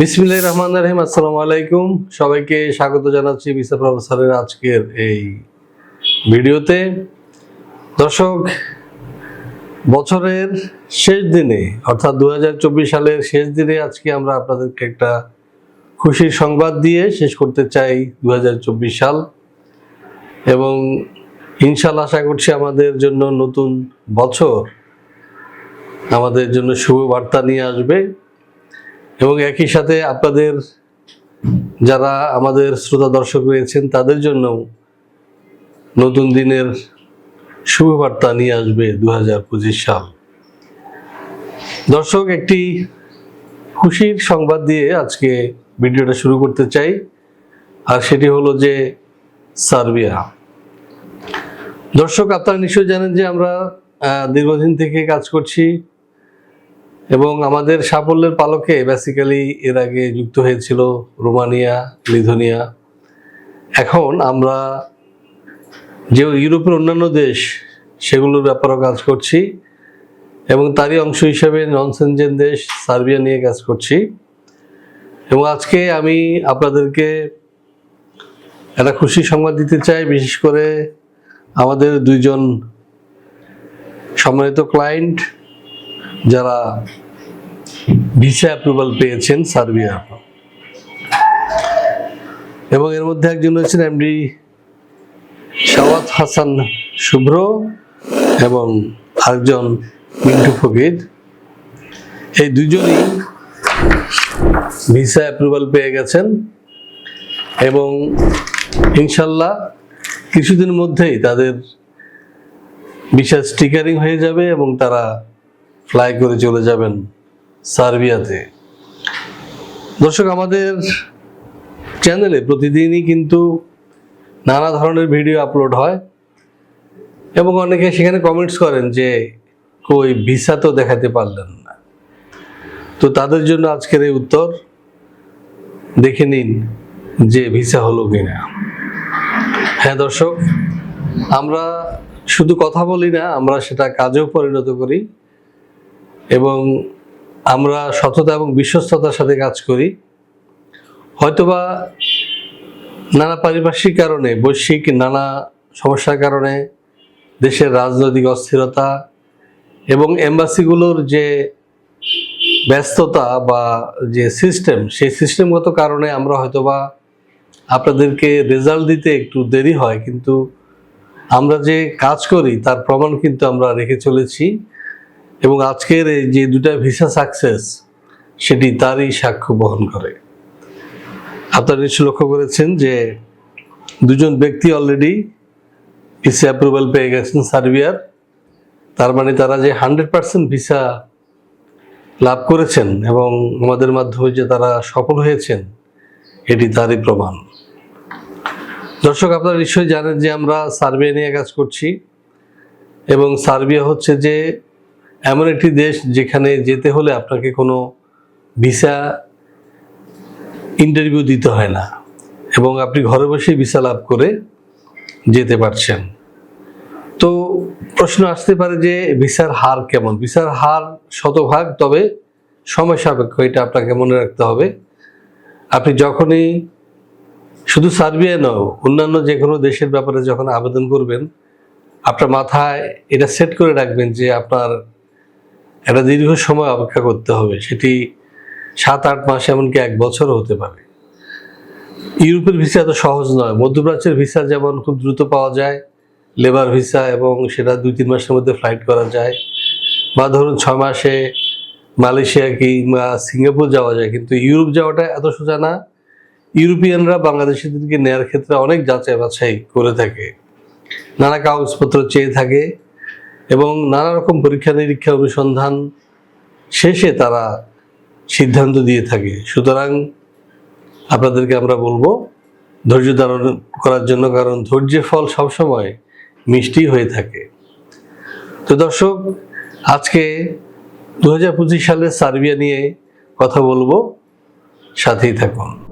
বিসমিল্লাহির রহমানির রহিম, আসসালামু আলাইকুম। সবাইকে স্বাগত জানাচ্ছি ভিসা প্রফেসরের আজকের এই ভিডিওতে। দর্শক, বছরের শেষ দিনে, অর্থাৎ দু হাজার চব্বিশ সালের শেষ দিনে আজকে আমরা আপনাদেরকে একটা খুশির সংবাদ দিয়ে শেষ করতে চাই দু হাজার চব্বিশ সাল। এবং ইনশাল্লাহ আশা করছি আমাদের জন্য নতুন বছর আমাদের জন্য শুভ বার্তা নিয়ে আসবে। এবং একই সাথে আপনাদের যারা আমাদের শ্রোতা দর্শক রয়েছেন, তাদের জন্য নতুন দিনের শুভবার্তা নিয়ে আসবে দু হাজার পঁচিশ সাল। দর্শক, একটি খুশির সংবাদ দিয়ে আজকে ভিডিওটা শুরু করতে চাই, আর সেটি হলো যে সার্বিয়া। দর্শক, আপনারা নিশ্চয়ই জানেন যে আমরা দীর্ঘদিন থেকে কাজ করছি এবং আমাদের সাফল্যের পালকে বেসিক্যালি এর আগে যুক্ত হয়েছিল রোমানিয়া লিথুনিয়া এখন আমরা যে ইউরোপের অন্যান্য দেশ, সেগুলোর ব্যাপারেও কাজ করছি এবং তারই অংশ হিসেবে নন সেনজেন দেশ সার্বিয়া নিয়ে কাজ করছি। এবং আজকে আমি আপনাদেরকে একটা খুশি সংবাদ দিতে চাই, বিশেষ করে আমাদের দুইজন সম্মানিত ক্লায়েন্ট যারা ভিসা অ্যাপ্রুভাল পেয়েছেন, সার্বিয়া। এবং এর মধ্যে একজন হচ্ছেন এমডি শাওয়াত হাসান শুভ্র এবং আরেকজন মিন্টু ফকির। এই দুজনই ভিসা অ্যাপ্রুভাল পেয়ে গেছেন এবং ইনশাল্লাহ কিছুদিন মধ্যেই তাদের ভিসা স্টিকারিং হয়ে যাবে এবং তারা ফ্লাই করে চলে যাবেন সার্বিয়াতে। দর্শক, আমাদের চ্যানেলে প্রতিদিনই কিন্তু নানা ধরনের ভিডিও আপলোড হয় এবং অনেকে সেখানে কমেন্টস করেন যে, কই, ভিসা তো দেখাতে পারলেন না। তো তাদের জন্য আজকের এই উত্তর দেখে নিন যে ভিসা হলো কিনা। হ্যাঁ দর্শক, আমরা শুধু কথা বলি না, আমরা সেটা কাজেও পরিণত করি। এবং আমরা সততা এবং বিশ্বস্ততার সাথে কাজ করি। হয়তোবা নানা পারিপার্শ্বিক কারণে, বৈশ্বিক নানা সমস্যার কারণে, দেশের রাজনৈতিক অস্থিরতা এবং এম্বাসিগুলোর যে ব্যস্ততা বা যে সিস্টেম, সেই সিস্টেমগত কারণে আমরা হয়তোবা আপনাদেরকে রেজাল্ট দিতে একটু দেরি হয়, কিন্তু আমরা যে কাজ করি তার প্রমাণ কিন্তু আমরা রেখে চলেছি। এবং আজকের এই যে দুটা ভিসা সাকসেস সেটি তারই সাক্ষ্য বহন করে। আপনারা নিশ্চয় লক্ষ্য করেছেন যে দুজন ব্যক্তি অলরেডি ভিসা অ্যাপ্রুভাল পেয়ে গেছেন সার্বিয়ার। তার মানে তারা যে হান্ড্রেড পার্সেন্ট ভিসা লাভ করেছেন এবং আমাদের মাধ্যমে যে তারা সফল হয়েছেন, এটি তারই প্রমাণ। দর্শক, আপনারা নিশ্চয়ই জানেন যে আমরা সার্বিয়া নিয়ে কাজ করছি এবং সার্বিয়া হচ্ছে যে এমন একটি দেশ যেখানে যেতে হলে আপনাকে কোনো ভিসা ইন্টারভিউ দিতে হয় না। এবং আপনি ঘরে বসে ভিসা লাভ করে যেতে পারছেন। তো প্রশ্ন আসতে পারে যে ভিসার হার কেমন? ভিসার হার শতভাগ, তবে সময় সাপেক্ষ, এটা আপনাকে মনে রাখতে হবে। আপনি যখনই শুধু সার্বিয়া নয়, অন্যান্য যে কোনো দেশের ব্যাপারে যখন আবেদন করবেন, আপনার মাথায় এটা সেট করে রাখবেন যে আপনার একটা দীর্ঘ সময় অপেক্ষা করতে হবে। সেটি সাত, আট মাস এমনকি এক বছরও হতে পারে। ইউরোপের ভিসা এত সহজ নয়। মধ্যপ্রাচ্যের ভিসা যেমন খুব দ্রুত পাওয়া যায়, লেবার ভিসা এবং সেটা দুই, তিন মাসের মধ্যে ফ্লাইট করা যায় বা ধরুন ছয় মাসে মালয়েশিয়া কিংবা সিঙ্গাপুর যাওয়া যায়। কিন্তু ইউরোপ যাওয়াটা এত সোজা না। ইউরোপিয়ানরা বাংলাদেশিদেরকে নেয়ার ক্ষেত্রে অনেক যাচাই বাছাই করে থাকে। নানা কাগজপত্র চেয়ে থাকে। এবং নানা রকম পরীক্ষা নিরীক্ষা অনুসন্ধান শেষে তারা সিদ্ধান্ত দিয়ে থাকে। সুতরাং আপনাদেরকে আমরা বলব, ধৈর্য ধারণ করার জন্য কারণ ধৈর্যের ফল সবসময় মিষ্টি হয়ে থাকে। তো দর্শক, আজকে দু হাজার পঁচিশ সালের সার্বিয়া নিয়ে কথা বলব। সাথেই থাকুন।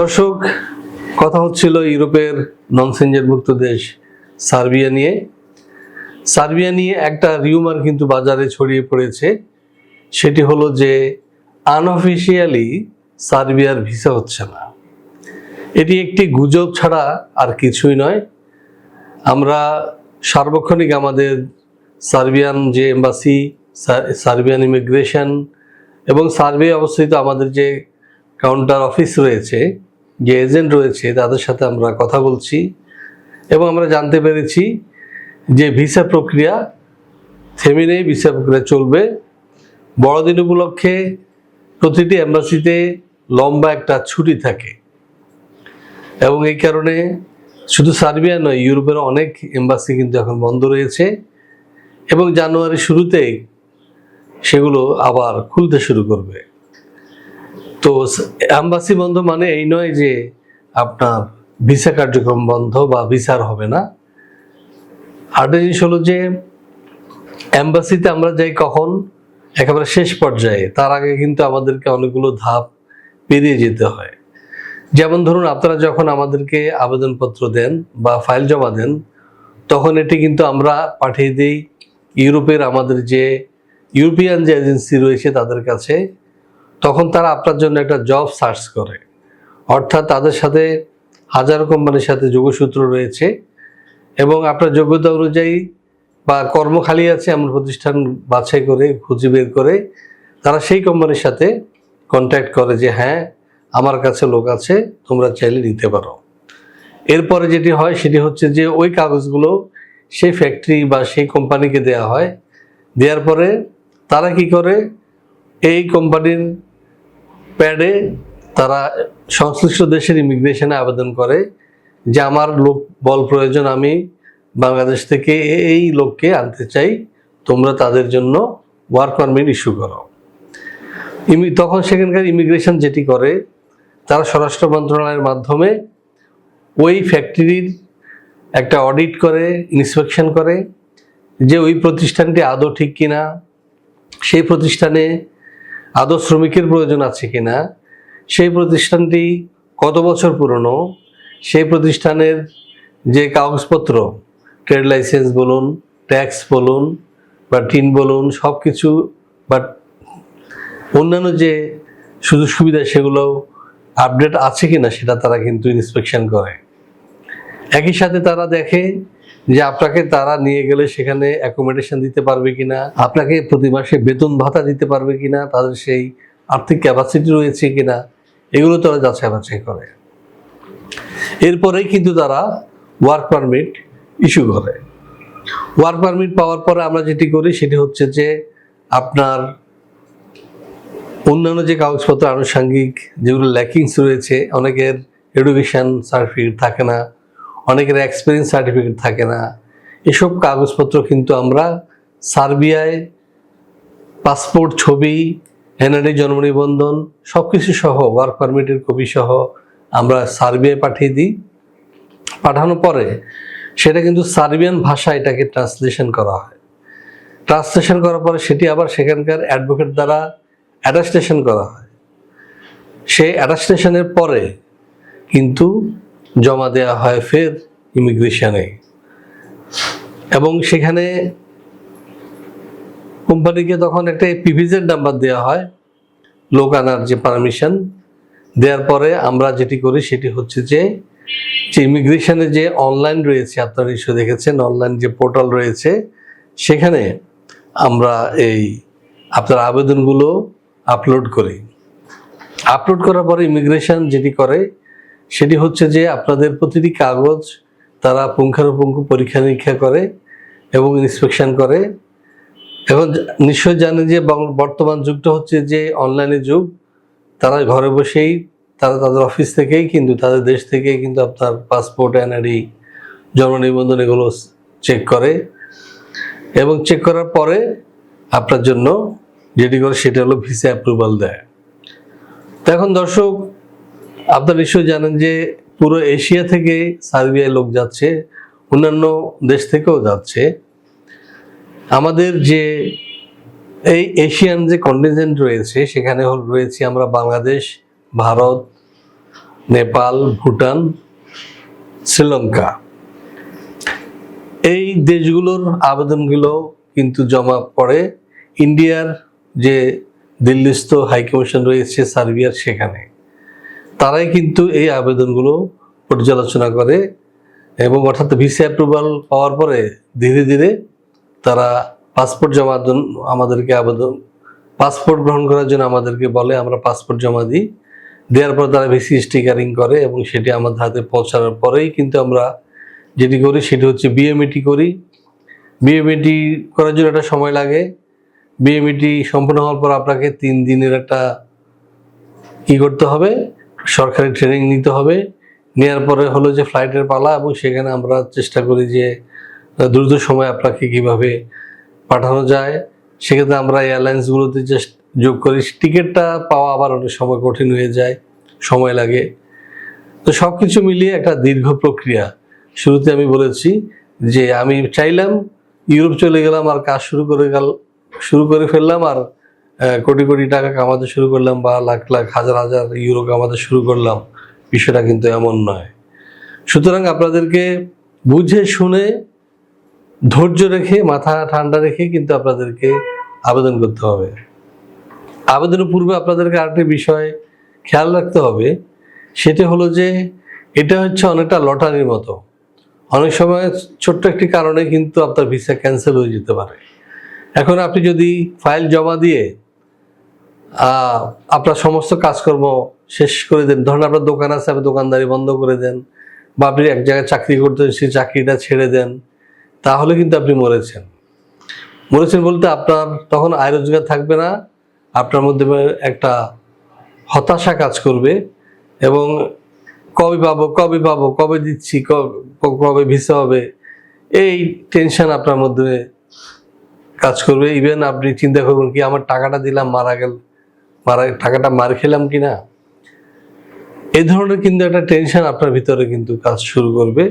দর্শক, কথা হচ্ছিল ইউরোপের নন মুক্ত দেশ সার্বিয়া নিয়ে। সার্বিয়া নিয়ে একটা রিউমার কিন্তু বাজারে ছড়িয়ে পড়েছে। সেটি হলো যে আনঅফিসিয়ালি সার্বিয়ার ভিসা হচ্ছে না। এটি একটি গুজব ছাড়া আর কিছুই নয়। আমরা সার্বক্ষণিক আমাদের সার্বিয়ান যে এম্বাসি সার্বিয়ান ইমিগ্রেশন এবং সার্বিয়া অবস্থিত আমাদের যে কাউন্টার অফিস রয়েছে, যে এজেন্ট রয়েছে, তাদের সাথে আমরা কথা বলছি এবং আমরা জানতে পেরেছি যে ভিসা প্রক্রিয়া থেমে নেই ভিসা প্রক্রিয়া চলবে। বড়দিন উপলক্ষে প্রতিটি এম্বাসিতে লম্বা একটা ছুটি থাকে এবং এই কারণে শুধু সার্বিয়া নয়, ইউরোপের অনেক এম্বাসি কিন্তু এখন বন্ধ রয়েছে এবং জানুয়ারি শুরুতেই সেগুলো আবার খুলতে শুরু করবে। তো অ্যাম্বাসি বন্ধ মানে এই নয় যে আপনার ভিসা কার্যক্রম বন্ধ বা ভিসার হবে না। আরেকটা জিনিস হলো যে অ্যাম্বাসিতে আমরা যাই কখন? একেবারে শেষ পর্যায়ে। তার আগে কিন্তু আমাদেরকে অনেকগুলো ধাপ পেরিয়ে যেতে হয়। যেমন ধরুন, আপনারা যখন আমাদেরকে আবেদনপত্র দেন বা ফাইল জমা দেন, তখন এটি কিন্তু আমরা পাঠিয়ে দিই ইউরোপের আমাদের যে ইউরোপিয়ান যে এজেন্সি রয়েছে তাদের কাছে। তখন তারা আপনার জন্য একটা জব সার্চ করে। অর্থাৎ তাদের সাথে হাজারো কোম্পানির সাথে যোগসূত্র রয়েছে এবং আপনার যোগ্যতা অনুযায়ী বা কর্ম খালি আছে এমন প্রতিষ্ঠান বাছাই করে, খুঁজে বের করে, তারা সেই কোম্পানির সাথে কন্ট্যাক্ট করে যে হ্যাঁ আমার কাছে লোক আছে, তোমরা চাইলে নিতে পারো। এরপরে যেটি হয়, সেটি হচ্ছে যে, ওই কাগজগুলো সেই ফ্যাক্টরি বা সেই কোম্পানিকে দেয়া হয়। দেওয়ার পরে তারা কি করে, এই কোম্পানির প্যাডে তারা সংশ্লিষ্ট দেশের ইমিগ্রেশনে আবেদন করে যে আমার লোক বল প্রয়োজন, আমি বাংলাদেশ থেকে এই লোককে আনতে চাই, তোমরা তাদের জন্য ওয়ার্ক পারমিট ইস্যু করো। তখন সেখানকার ইমিগ্রেশন যেটি করে, তারা স্বরাষ্ট্র মন্ত্রণালয়ের মাধ্যমে ওই ফ্যাক্টরির একটা অডিট করে ইন্সপেকশন করে যে ওই প্রতিষ্ঠানটি আদৌ ঠিক কিনা। সেই প্রতিষ্ঠানে আদৌ শ্রমিকের প্রয়োজন আছে কিনা? সেই প্রতিষ্ঠানটি কত বছর পুরনো? সেই প্রতিষ্ঠানের যে কাগজপত্র, ট্রেড লাইসেন্স বলুন, ট্যাক্স বলুন বা টিন বলুন সব কিছু বা অন্যান্য যে সুযোগ সুবিধা সেগুলো আপডেট আছে কিনা সেটা তারা কিন্তু ইন্সপেকশন করে। একই সাথে তারা দেখে যে আপনাকে তারা নিয়ে গেলে সেখানে অ্যাকোমোডেশন দিতে পারবে কিনা, আপনাকে প্রতি মাসে বেতন ভাতা দিতে পারবে কিনা, তাদের সেই আর্থিক ক্যাপাসিটি রয়েছে কিনা, এগুলো তারা যাচাই বাছাই করে। এরপরেই কিন্তু তারা ওয়ার্ক পারমিট ইস্যু করে। ওয়ার্ক পারমিট পাওয়ার পরে আমরা যেটি করি সেটি হচ্ছে যে আপনার অন্যান্য যে কাগজপত্র, আনুষঙ্গিক যেগুলো ল্যাকিংস রয়েছে, অনেকের এডুকেশন সার্টিফিকেট থাকে না অনেকের এক্সপিরিয়েন্স সার্টিফিকেট থাকে না। এসব কাগজপত্র কিন্তু আমরা সার্বিয়ায় পাসপোর্ট ছবি এনআরডি জন্ম নিবন্ধন সব কিছু সহ ওয়ার্ক পারমিটের কপি সহ আমরা সার্বিয়ায় পাঠিয়ে দিই। পাঠানোর পরে সেটা কিন্তু সার্বিয়ান ভাষা এটাকে ট্রান্সলেশন করা হয়। ট্রান্সলেশন করার পরে সেটি আবার সেখানকার অ্যাডভোকেট দ্বারা অ্যাডাস্টেশন করা হয়। সেই অ্যাডাস্টেশনের পরে কিন্তু জমা দেওয়া হয় ফের ইমিগ্রেশনে। এবং সেখানে কোম্পানিকে তখন একটা পিভিজেড নাম্বার দেওয়া হয়, লোক আনার যে পারমিশন দেওয়ার পরে আমরা যেটি করি সেটি হচ্ছে যে যে ইমিগ্রেশনে যে অনলাইন রয়েছে, আপনারা নিশ্চয় দেখেছেন অনলাইন যে পোর্টাল রয়েছে, সেখানে আমরা এই আপনার আবেদনগুলো আপলোড করি। আপলোড করার পরে ইমিগ্রেশন যেটি করে সেটি হচ্ছে যে আপনাদের প্রতিটি কাগজ তারা পুঙ্খানুপুঙ্খ পরীক্ষা নিরীক্ষা করে এবং ইন্সপেকশন করে। এখন নিশ্চয় জানেন যে বর্তমান যুগটা হচ্ছে যে অনলাইনে যুগ। তারা ঘরে বসেই, তারা তাদের অফিস থেকেই কিন্তু, তাদের দেশ থেকেই কিন্তু আপনার পাসপোর্ট এনআরই জন্ম নিবন্ধন এগুলো চেক করে। এবং চেক করার পরে আপনার জন্য যেটি করে সেটা হলো ভিসা অ্যাপ্রুভাল দেয়। তো এখন দর্শক আপনারা নিশ্চয়ই জানেন যে পুরো এশিয়া থেকে সার্বিয়ায় লোক যাচ্ছে, অন্যান্য দেশ থেকেও যাচ্ছে। আমাদের যে এই এশিয়ান যে কন্টিনজেন্ট রয়েছে, সেখানে হল রয়েছে আমরা বাংলাদেশ, ভারত, নেপাল, ভুটান, শ্রীলঙ্কা। এই দেশগুলোর আবেদনগুলো কিন্তু জমা পড়ে। ইন্ডিয়ার যে দিল্লিস্থ হাইকমিশন রয়েছে সার্বিয়ার সেখানে। তারাই কিন্তু এই আবেদনগুলো পর্যালোচনা করে এবং অর্থাৎ ভিসা অ্যাপ্রুভাল পাওয়ার পরে ধীরে ধীরে তারা পাসপোর্ট জমা দেন- আমাদেরকে আবেদন পাসপোর্ট গ্রহণ করার জন্য আমাদেরকে বলে, আমরা পাসপোর্ট জমা দিই। দেওয়ার পর তারা ভিসি স্টিকারিং করে এবং সেটি আমাদের হাতে পৌঁছানোর পরেই কিন্তু আমরা যেটি করি, সেটি হচ্ছে বিএমইটি করি। বিএমইটি করার জন্য একটা সময় লাগে। বিএমইটি সম্পূর্ণ হওয়ার পর আপনাকে তিন দিনের একটা কি করতে হবে। সরকারি ট্রেনিং নিতে হবে। নেওয়ার পরে হলো যে ফ্লাইটের পালা এবং সেখানে আমরা চেষ্টা করি যে, দ্রুত সময় আপনাকে কীভাবে পাঠানো যায়। সেক্ষেত্রে আমরা এয়ারলাইন্সগুলোতে জাস্ট যোগ করি। টিকিটটা পাওয়া আবার অনেক সময় কঠিন হয়ে যায়, সময় লাগে। তো সব কিছু মিলিয়ে একটা দীর্ঘ প্রক্রিয়া। শুরুতে আমি বলেছি যে, আমি চাইলাম, ইউরোপ চলে গেলাম আর কাজ শুরু করে গেল, শুরু করে ফেললাম আর কোটি কোটি টাকা কামাতে শুরু করলাম বা লাখ লাখ, হাজার হাজার ইউরো কামাতে শুরু করলাম, বিষয়টা কিন্তু এমন নয়। সুতরাং আপনাদেরকে বুঝে, শুনে, ধৈর্য রেখে, মাথা ঠান্ডা রেখে কিন্তু আপনাদেরকে আবেদন করতে হবে। আবেদনের পূর্বে আপনাদেরকে আরেকটি বিষয় খেয়াল রাখতে হবে, সেটা হলো যে এটা হচ্ছে অনেকটা লটারির মতো। অনেক সময় ছোট্ট একটি কারণে কিন্তু আপনার ভিসা ক্যান্সেল হয়ে যেতে পারে। এখন আপনি যদি ফাইল জমা দিয়ে আপনার সমস্ত কাজকর্ম শেষ করে দেন। ধরুন আপনার দোকান আছে, আপনি দোকানদারি বন্ধ করে দেন বা আপনি এক জায়গায় চাকরি করতে সেই চাকরিটা ছেড়ে দেন, তাহলে কিন্তু আপনি মরেছেন। মরেছেন বলতে আপনার তখন আয় রোজগার থাকবে না, আপনার মধ্যে একটা হতাশা কাজ করবে এবং কবে পাবো কবে পাবো, কবে দিচ্ছি কবে ভিসা হবে, এই টেনশন আপনার মধ্যে কাজ করবে। ইভেন আপনি চিন্তা করবেন কি, আমার টাকাটা দিলাম, মারা গেল। মারা টাকাটা মার খেলাম কি না এই ধরনের কিন্তু একটা টেনশন আপনার ভিতরে কিন্তু কাজ শুরু করবে।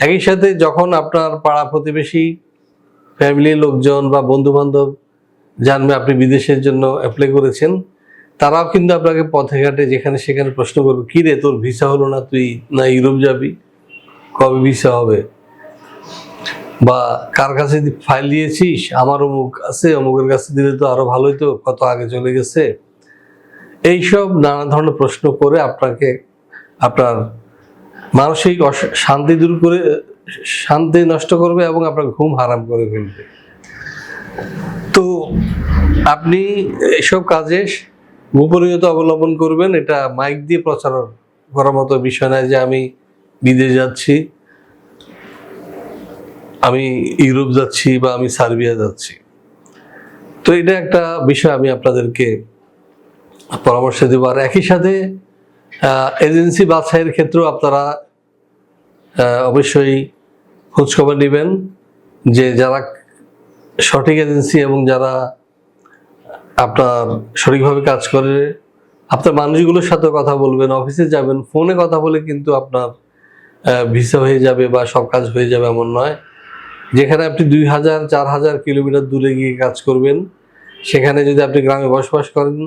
একই সাথে যখন আপনার পাড়া প্রতিবেশী ফ্যামিলির লোকজন বা বন্ধু বান্ধব জানবে আপনি বিদেশের জন্য অ্যাপ্লাই করেছেন, তারাও কিন্তু আপনাকে পথে ঘাটে যেখানে সেখানে প্রশ্ন করবে, কী রে, তোর ভিসা হলো না তুই না ইউরোপ যাবি? কবে ভিসা হবে? বা কার কাছে ফাইল দিয়েছিস? আমার অমুক আছে, অমুকের কাছে দিলে তো আরও ভালোই তো, কত আগে চলে গেছে? এইসব নানা ধরনের প্রশ্ন করে আপনাকে আপনার মানসিক শান্তি দূর করে, শান্তি নষ্ট করবে এবং আপনার ঘুম হারাম করে ফেলবে। তো আপনি এসব কাজে গোপনীয়তা অবলম্বন করবেন, এটা মাইক দিয়ে প্রচার করার মতো বিষয় নয় যে আমি বিদেশ যাচ্ছি, আমি ইউরোপ যাচ্ছি বা আমি সার্বিয়া যাচ্ছি। তো এটা একটা বিষয় আমি আপনাদেরকে পরামর্শ দেবো। আর একই সাথে এজেন্সি বাছাইয়ের ক্ষেত্রেও আপনারা অবশ্যই খোঁজখবর নেবেন যে যারা সঠিক এজেন্সি এবং যারা আপনার সঠিকভাবে কাজ করে, আপনার মানুষগুলোর সাথে কথা বলবেন, অফিসে যাবেন, ফোনে কথা বলে কিন্তু আপনার ভিসা হয়ে যাবে বা সব কাজ হয়ে যাবে এমন নয়। যেখানে আপনি দুই হাজার, চার হাজার কিলোমিটার দূরে গিয়ে কাজ করবেন, সেখানে যদি আপনি গ্রামে বসবাস করেন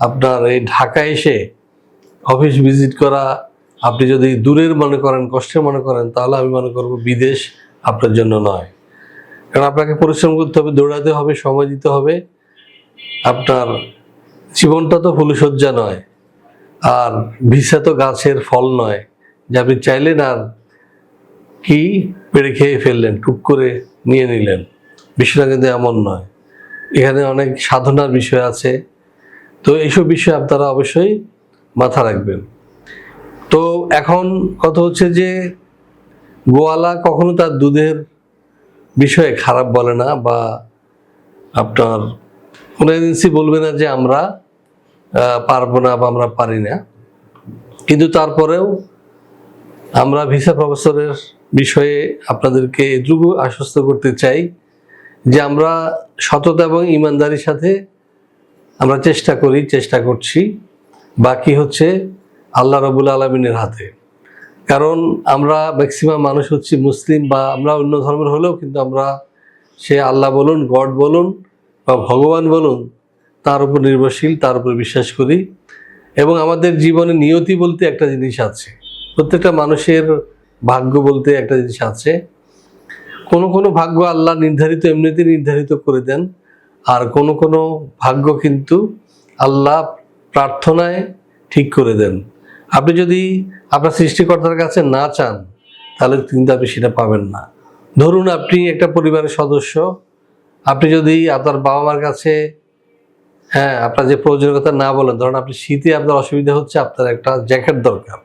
আপনার এই ঢাকা এসে অফিস ভিজিট করা, আপনি যদি দূরের মনে করেন, কষ্টের মনে করেন, তাহলে আমি মনে করব বিদেশ আপনার জন্য নয়। কারণ আপনাকে পরিশ্রম করতে হবে, দৌড়াতে হবে, সময় দিতে হবে। আপনার জীবনটা তো ফুলসজ্জা নয়, আর ভিসা তো গাছের ফল নয়। যে আপনি চাইলেন আর কি পেড়ে খেয়ে ফেললেন, টুক করে নিয়ে নিলেন, বিষয়টা কিন্তু এমন নয়। এখানে অনেক সাধনার বিষয় আছে। তো এইসব বিষয়ে আপনারা অবশ্যই মাথা রাখবেন। তো এখন কথা হচ্ছে যে গোয়ালা কখনো তার দুধের বিষয়ে খারাপ বলে না বা আপনার কোনো এজেন্সি বলবে না যে আমরা পারব না বা আমরা পারি না। কিন্তু তারপরেও আমরা ভিসা প্রফেসরের বিষয়ে আপনাদেরকে এটুকু আশ্বস্ত করতে চাই যে আমরা সততা এবং ইমানদারির সাথে আমরা চেষ্টা করি, চেষ্টা করছি। বাকি হচ্ছে আল্লাহ রবুল আলমিনের হাতে। কারণ আমরা ম্যাক্সিমাম মানুষ হচ্ছি মুসলিম বা আমরা অন্য ধর্মের হলেও কিন্তু আমরা সে আল্লাহ বলুন, গড বলুন বা ভগবান বলুন, তার উপর নির্ভরশীল, তার উপর বিশ্বাস করি। এবং আমাদের জীবনে নিয়তি বলতে একটা জিনিস আছে। প্রত্যেকটা মানুষের ভাগ্য বলতে একটা জিনিস আছে। কোনো কোনো ভাগ্য আল্লাহ নির্ধারিত এমনিতে নির্ধারিত করে দেন। আর কোনো কোনো ভাগ্য কিন্তু আল্লাহ প্রার্থনায় ঠিক করে দেন। আপনি যদি আপনার সৃষ্টিকর্তার কাছে না চান, তাহলে কিন্তু আপনি সেটা পাবেন না। ধরুন আপনি একটা পরিবারের সদস্য, আপনি যদি আপনার বাবা মার কাছে হ্যাঁ আপনার যে প্রয়োজনীয়তা না বলেন, ধরুন আপনি শীতে আপনার অসুবিধা হচ্ছে, আপনার একটা জ্যাকেট দরকার।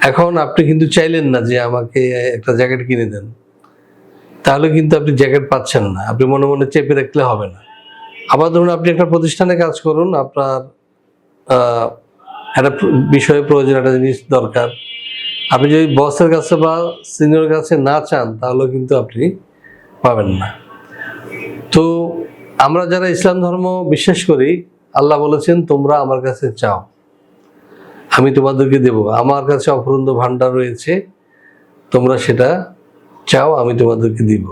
এখন আপনি কিন্তু চাইলেন না যে আমাকে একটা জ্যাকেট কিনে দেন। তাহলে কিন্তু আপনি জ্যাকেট পাচ্ছেন না। আপনি মনে মনে চেপে রাখলে হবে না। আবার ধরুন আপনি একটা প্রতিষ্ঠানে কাজ করুন, আপনার একটা বিষয়ে প্রয়োজন একটা জিনিস দরকার। আপনি যদি বসের কাছে বা সিনিয়র কাছে না চান, তাহলে কিন্তু আপনি পাবেন না। তো আমরা যারা ইসলাম ধর্ম বিশ্বাস করি, আল্লাহ বলেছেন, তোমরা আমার কাছে চাও। আমি তোমাদেরকে দেব। আমার কাছে অপরন্ত ভান্ডার রয়েছে। তোমরা সেটা চাও, আমি তোমাদেরকে দিব।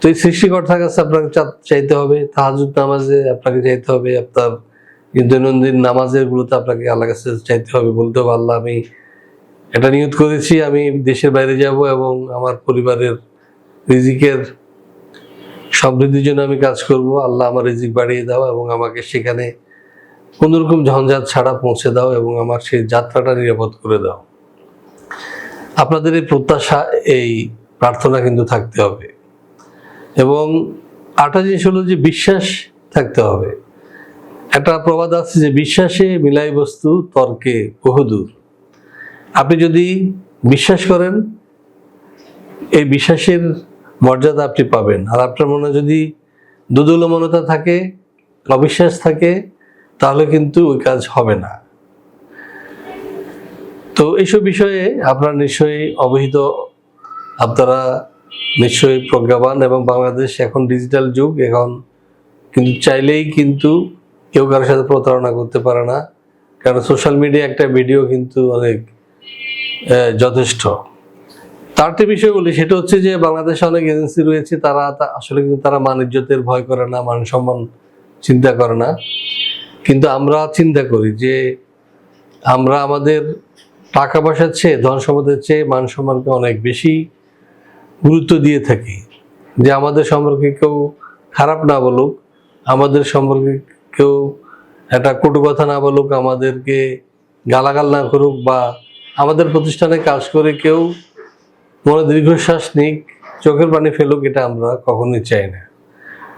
তো এই সৃষ্টিকর্তার কাছে আপনাকে চাইতে হবে, তাহাজুদ নামাজে আপনাকে চাইতে হবে, আপনার দৈনন্দিন নামাজের গুলোতে আপনাকে আল্লাহ কাছে চাইতে হবে, বলতে হবে, আল্লাহ, আমি এটা নিয়ত করেছি, আমি দেশের বাইরে যাব এবং আমার পরিবারের রিজিকের সমৃদ্ধির জন্য আমি কাজ করব, আল্লাহ আমার রিজিক বাড়িয়ে দাও এবং আমাকে সেখানে কোনোরকম ঝঞ্ঝাট ছাড়া পৌঁছে দাও এবং আমার সেই যাত্রাটা নিরাপদ করে দাও। আপনাদের এই প্রত্যাশা, এই প্রার্থনা কিন্তু থাকতে হবে। এবং আরেকটা জিনিস হলো যে বিশ্বাস থাকতে হবে। একটা প্রবাদ আছে যে বিশ্বাসে মিলাই বস্তু তর্কে বহুদূর। আপনি যদি বিশ্বাস করেন, এই বিশ্বাসের মর্যাদা আপনি পাবেন। আর আপনার মনে যদি দুদুলমনতা থাকে, অবিশ্বাস থাকে, তাহলে কিন্তু ওই কাজ হবে না। তো এইসব বিষয়ে আপনারা নিশ্চয়ই অবহিত আপনারা নিশ্চয়ই প্রজ্ঞাবান এবং বাংলাদেশ এখন ডিজিটাল যুগ, এখন কিন্তু চাইলেই কিন্তু কেউ কারোর সাথে প্রতারণা করতে পারে না। কারণ সোশ্যাল মিডিয়া একটা ভিডিও কিন্তু অনেক যথেষ্ট। তার যে বিষয় বলি সেটা হচ্ছে যে বাংলাদেশে অনেক এজেন্সি রয়েছে, তারা আসলে কিন্তু তারা মান ইজ্জতের ভয় করে না, মান সম্মান চিন্তা করে না। কিন্তু আমরা চিন্তা করি যে আমরা আমাদের টাকা পয়সার চেয়ে, ধন সম্পদের চেয়ে মান সম্মানকে অনেক বেশি গুরুত্ব দিয়ে থাকি যে আমাদের সম্পর্কে কেউ খারাপ না বলুক, আমাদের সম্পর্কে কেউ একটা কটু কথা না বলুক, আমাদেরকে গালাগাল না করুক বা আমাদের প্রতিষ্ঠানে কাজ করে কেউ মনে দীর্ঘশ্বাস নিক, চোখের পানি ফেলুক, এটা আমরা কখনোই চাই না।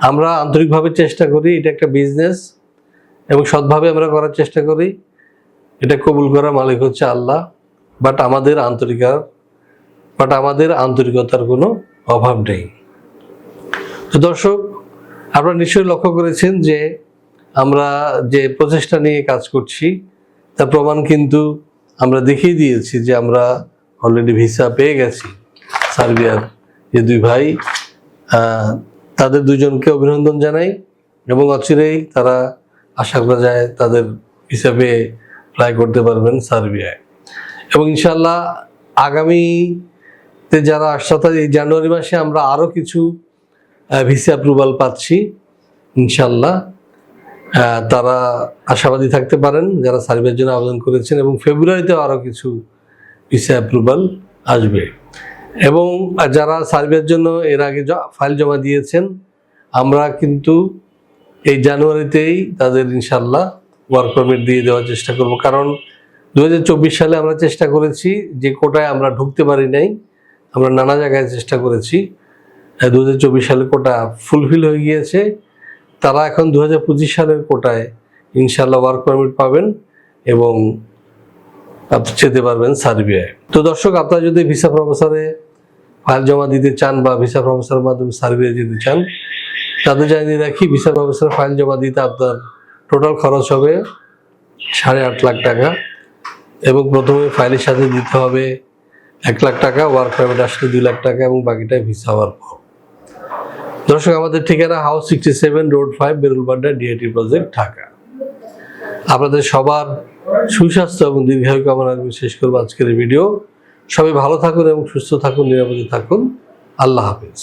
আমরা আন্তরিকভাবে চেষ্টা করি, এটা একটা বিজনেস এবং সৎভাবে আমরা করার চেষ্টা করি। এটা কবুল করার মালিক হচ্ছে আল্লাহ বাট আমাদের আন্তরিকার বাট আমাদের আন্তরিকতার কোনো অভাব নেই। তো দর্শক, আপনারা নিশ্চয়ই লক্ষ্য করেছেন যে আমরা যে প্রচেষ্টা নিয়ে কাজ করছি, তার প্রমাণ কিন্তু আমরা দেখিয়ে দিয়েছি যে আমরা অলরেডি ভিসা পেয়ে গেছি। সার্বিয়ার যে দুই ভাই তাদের দুজনকে অভিনন্দন জানাই এবং অচিরেই তারা আশা করা যায় তাদের হিসাবে ফ্লাই করতে পারবেন সার্বিয়ায়। এবং ইনশাল্লাহ আগামীতে যারা আসছে এই জানুয়ারি মাসে আমরা আরও কিছু ভিসা অ্যাপ্রুভাল পাচ্ছি, ইনশাল্লাহ। তারা আশাবাদী থাকতে পারেন, যারা সার্ভের জন্য আবেদন করেছেন এবং ফেব্রুয়ারিতেও আরও কিছু ভিসা অ্যাপ্রুভাল আসবে। এবং যারা সার্ভের জন্য এর আগে ফাইল জমা দিয়েছেন, আমরা কিন্তু এই জানুয়ারিতেই তাদের ইনশাল্লাহ ওয়ার্ক পারমিট দিয়ে দেওয়ার চেষ্টা করব। কারণ দু হাজার চব্বিশ সালে আমরা চেষ্টা করেছি, যে কোটায় আমরা ঢুকতে পারি নাই আমরা নানা জায়গায় চেষ্টা করেছি। দু সালে কোটা ফুলফিল হয়ে গিয়েছে। তারা এখন দু হাজার পঁচিশ সালের কোটায় ইনশাল্লাহ ওয়ার্ক পারমিট পাবেন এবং আপনি যেতে পারবেন সার্বিয়ায়। তো দর্শক, আপনারা যদি ভিসা প্রফেসরে ফাইল জমা দিতে চান বা ভিসা প্রফেসরের মাধ্যমে সার্বিয়া যেতে চান, তাদের জানিয়ে রাখি ভিসা প্রফেসর ফাইল জমা দিতে আপনার টোটাল খরচ হবে সাড়ে আট লাখ টাকা এবং প্রথমে ফাইলের সাথে দিতে হবে এক লাখ টাকা ওয়ার্ক পারমিট আসলে দুই লাখ টাকা এবং বাকিটা ভিসা হওয়ার পর। দর্শক, আমাদের ঠিকানা house sixty seven road five বেরুলবাড্ডা DIT project Dhaka. আপনাদের সবার সুস্বাস্থ্য এবং দীর্ঘায়ু কামনা করে শেষ করব আজকের ভিডিও সবাই ভালো থাকুন এবং সুস্থ থাকুন, নিরাপদে থাকুন। আল্লাহ হাফিজ।